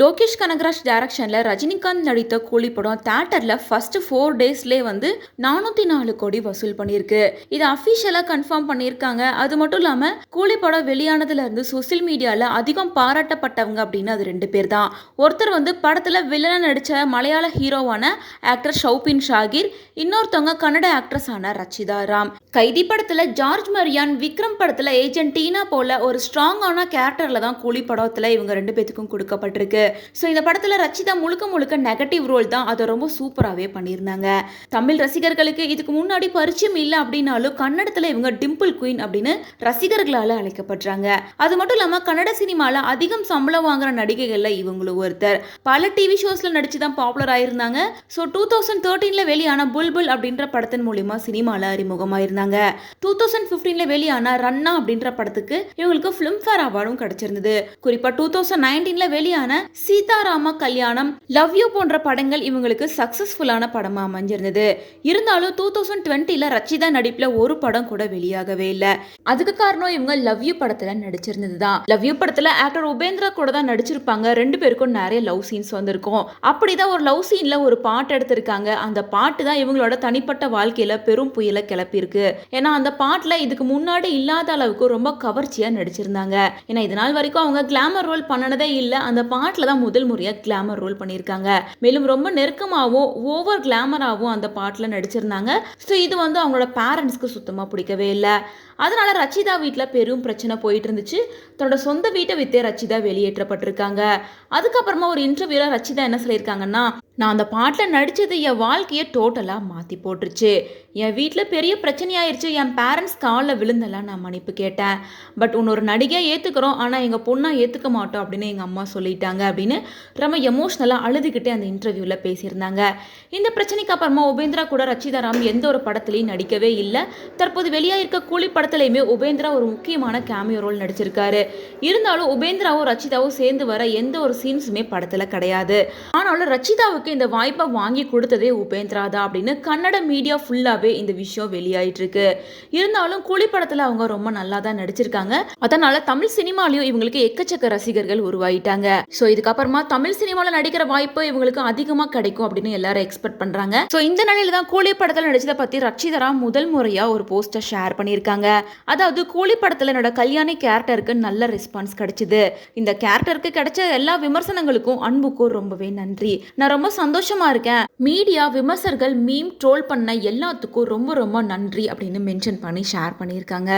லோகேஷ் கனகராஜ் டைரக்ஷனில் ரஜினிகாந்த் நடித்த கூலி படம் தேட்டரில் ஃபர்ஸ்ட் ஃபோர் டேஸ்லேயே வந்து நானூற்றி நாலு கோடி வசூல் பண்ணியிருக்கு. இது அஃபிஷியலாக கன்ஃபார்ம் பண்ணியிருக்காங்க. அது மட்டும் இல்லாமல் கூலி படம் வெளியானதுலேருந்து சோசியல் மீடியாவில் அதிகம் பாராட்டப்பட்டவங்க அப்படின்னு அது ரெண்டு பேர் தான். ஒருத்தர் வந்து படத்தில் வில்லனாக நடித்த மலையாள ஹீரோவான ஆக்டர் ஷௌபின் ஷாகிர் இன்னொருத்தவங்க கன்னட ஆக்ட்ரஸ் ஆன ரச்சிதா ராம். கைதி படத்தில் ஜார்ஜ் மரியான் விக்ரம் படத்தில் ஏஜென்ட் டீனா போல ஒரு ஸ்ட்ராங்கான கேரக்டரில் தான் கூலி படத்தில் இவங்க ரெண்டு பேத்துக்கும் கொடுக்கப்பட்டிருக்கு. ஸோ இந்த படத்தில் ரச்சிதா முழுக்க முழுக்க நெகட்டிவ் ரோல் தான் அதை ரொம்ப சூப்பராகவே பண்ணியிருந்தாங்க. தமிழ் ரசிகர்களுக்கு இதுக்கு முன்னாடி பரிச்சயம் இல்லை அப்படின்னாலும் கன்னடத்தில் இவங்க டிம்பிள் குயின் அப்படின்னு ரசிகர்களால் அழைக்கப்படுறாங்க. அது மட்டும் இல்லாமல் கன்னட சினிமாவில் அதிகம் சம்பளம் வாங்குற நடிகைகளில் இவங்களும் ஒருத்தர். பல டிவி ஷோஸில் நடிச்சு தான் பாப்புலர் ஆயிருந்தாங்க. ஸோ டூ தௌசண்ட் தேர்ட்டீனில் வெளியான புல்புல் அப்படின்ற படத்தின் மூலிமா சினிமாவில் அறிமுகமாயிருந்தாங்க. டூ தௌசண்ட் ஃபிஃப்டீனில் வெளியான ரன்னா அப்படின்ற படத்துக்கு இவங்களுக்கு ஃபிலிம்ஃபேர் அவார்டும் கிடைச்சிருந்தது. குறிப்பாக டூ தௌசண்ட் நைன்டீனில் வெளியான சீதாராம கல்யாணம் லவ் யூ போன்ற படங்கள் இவங்களுக்கு சக்சஸ்ஃபுல்லான படமாக அமைஞ்சிருந்தது. இருந்தாலும் டூ தௌசண்ட் டுவெண்ட்டியில் ரச்சிதா நடிப்பில் ஒரு படம் கூட வெளியாகவே இல்லை. அதுக்கு காரணம் இவங்க லவ் யூ படத்தில் நடிச்சிருந்தது தான் லவ் யூ படத்தில் ஆக்டர் உபேந்திரா கூட தான் நடிச்சிருப்பாங்க. ரெண்டு பேருக்கும் நிறைய லவ் சீன்ஸ் வந்திருக்கும். அப்படிதான் ஒரு லவ் சீனில் ஒரு பாட்டு எடுத்திருக்காங்க. அந்த பாட்டு தான் இவங்களோட தனிப்பட்ட வாழ்க்கையில் பெரும் புயலை கிளப்பியிருக்கு. ஏன்னா அந்த பாட்டில் இதுக்கு முன்னாடி இல்லாத அளவுக்கு ரொம்ப கவர்ச்சியாக நடிச்சிருந்தாங்க. ஏன்னா இது நாள் வரைக்கும் அவங்க கிளாமர் ரோல் பண்ணனதே இல்லை. அந்த பாட்டில் தான் முதல் முறையாக கிளாமர் ரோல் பண்ணியிருக்காங்க. மேலும் ரொம்ப நெருக்கமாகவும் ஓவர் கிளாமராகவும் அந்த பாட்டில் நடிச்சிருந்தாங்க. ஸோ இது வந்து அவங்களோட பேரண்ட்ஸ்க்கு சுத்தமாக பிடிக்கவே இல்லை. அதனால ரச்சிதா வீட்டில் பெரும் பிரச்சனை போயிட்டு இருந்துச்சு தன்னோட சொந்த வீட்டை வித்தே ரச்சிதா வெளியேற்றப்பட்டிருக்காங்க. அதுக்கப்புறமா ஒரு இன்டர்வியூவில் ரச்சிதா என்ன சொல்லியிருக்காங்கன்னா நான் அந்த பாட்டில் நடித்தது என் வாழ்க்கையை டோட்டலாக மாற்றி போட்டுருச்சு. என் வீட்டில் பெரிய பிரச்சனையாயிருச்சு. என் பேரண்ட்ஸ் காலில் விழுந்தெல்லாம் நான் மன்னிப்பு கேட்டேன். பட் உன்னொரு நடிகையாக ஏற்றுக்கிறோம் ஆனால் எங்கள் பொண்ணாக ஏற்றுக்க மாட்டோம் அப்படின்னு எங்கள் அம்மா சொல்லிட்டாங்க. அப்படின்னு ரொம்ப எமோஷ்னலாக அழுதுகிட்டே அந்த இன்டர்வியூவில் பேசியிருந்தாங்க. இந்த பிரச்சனைக்கு அப்புறமா உபேந்திரா கூட ரச்சிதா ராம் எந்த ஒரு படத்துலையும் நடிக்கவே இல்லை. தற்போது வெளியாகிருக்க கூலி படத்துலையுமே உபேந்திரா ஒரு முக்கியமான கேமியோ ரோல் நடிச்சிருக்காரு. இருந்தாலும் உபேந்திராவும் ரச்சிதாவும் சேர்ந்து வர எந்த ஒரு சீன்ஸுமே படத்தில் கிடையாது. ஆனாலும் ரச்சிதாவுக்கு இந்த வாய்ப்பை வாங்கி கொடுத்ததே உபேந்திரா தான் அப்படின்னு கன்னட மீடியா ஃபுல்லாகவே இந்த விஷயம் வெளியாயிட்டு இருக்கு இருந்தாலும் கூலி படத்தில் அவங்க ரொம்ப நல்லா தான் நடிச்சிருக்காங்க. அதனால தமிழ் சினிமாலையும் இவங்களுக்கு எக்கச்சக்க ரசிகர்கள் உருவாயிட்டாங்க. ஸோ இதுக்கப்புறமா தமிழ் சினிமாவில் நடிக்கிற வாய்ப்பு இவங்களுக்கு அதிகமாக கிடைக்கும் அப்படின்னு எல்லாரும் எக்ஸ்பெக்ட் பண்ணுறாங்க ஸோ இந்த நிலையில தான் கூலி படத்தில் நடிச்சதை பற்றி ரட்சிதரா முதல் முறையாக ஒரு போஸ்டர் ஷேர் பண்ணியிருக்காங்க. அதாவது கூலி படத்தில் என்னோட கல்யாணி கேரக்டருக்கு நல்ல ரெஸ்பான்ஸ் கிடைச்சிது. இந்த கேரக்டருக்கு கிடைச்ச எல்லா விமர்சனங்களுக்கும் அன்புக்கும் ரொம்பவே நன்றி. நான் ரொம்ப சந்தோஷமா இருக்கேன். மீடியா விமர்சகர்கள் மீம் ட்ரோல் பண்ண எல்லாத்துக்கும் ரொம்ப ரொம்ப நன்றி அப்படின்னு மென்ஷன் பண்ணி ஷேர் பண்ணியிருக்காங்க.